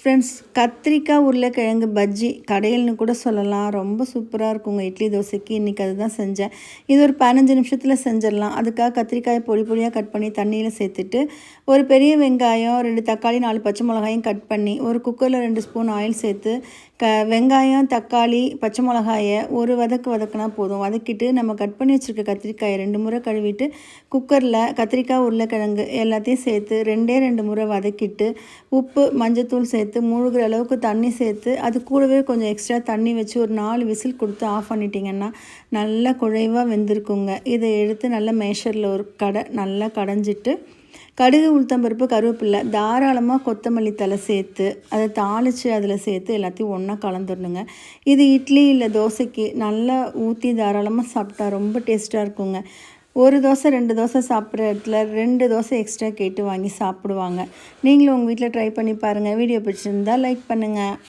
Friends கத்திரிக்காய் உருளைக்கிழங்கு பஜ்ஜி கடையில்னு கூட சொல்லலாம். ரொம்ப சூப்பராக இருக்குங்க. இட்லி தோசைக்கு இன்றைக்கி அதுதான் செஞ்சேன். இது ஒரு பதினஞ்சு நிமிஷத்தில் செஞ்சிடலாம். அதுக்காக கத்திரிக்காயை பொடி பொடியாக கட் பண்ணி தண்ணியில் சேர்த்துட்டு ஒரு பெரிய வெங்காயம் ரெண்டு தக்காளி நாலு பச்சை மிளகாயும் கட் பண்ணி ஒரு குக்கரில் ரெண்டு ஸ்பூன் ஆயில் சேர்த்து க வெங்காயம் தக்காளி பச்சை மிளகாயை ஒரு வதக்கு வதக்கினா போதும். வதக்கிட்டு நம்ம கட் பண்ணி வச்சுருக்க கத்திரிக்காயை ரெண்டு முறை கழுவிட்டு குக்கரில் கத்திரிக்காய் உருளைக்கிழங்கு எல்லாத்தையும் சேர்த்து ரெண்டே ரெண்டு முறை வதக்கிட்டு உப்பு மஞ்சத்தூள் சேர்த்து சேர்த்து மூழ்கிற அளவுக்கு தண்ணி சேர்த்து அது கூடவே கொஞ்சம் எக்ஸ்ட்ரா தண்ணி வச்சு ஒரு நாலு விசில் கொடுத்து ஆஃப் பண்ணிட்டீங்கன்னா நல்லா குழைவாக வெந்திருக்குங்க. இதை எடுத்து நல்லா மேஷரில் ஒரு கடை நல்லா கடைஞ்சிட்டு கடுகு உளுத்தம்பருப்பு கருவேப்பில்லை தாராளமாக கொத்தமல்லி தலை சேர்த்து அதை தாளித்து அதில் சேர்த்து எல்லாத்தையும் ஒன்றா கலந்துடணுங்க. இது இட்லி இல்லை தோசைக்கு நல்லா ஊற்றி தாராளமாக சாப்பிட்டா ரொம்ப டேஸ்ட்டாக இருக்குங்க. ஒரு தோசை ரெண்டு தோசை சாப்பிட்ற இடத்துல ரெண்டு தோசை எக்ஸ்ட்ரா கேட்டு வாங்கி சாப்பிடுவாங்க. நீங்களும் உங்கள் வீட்டில் ட்ரை பண்ணி பாருங்கள் வீடியோ பிடிச்சிருந்தால் லைக் பண்ணுங்கள்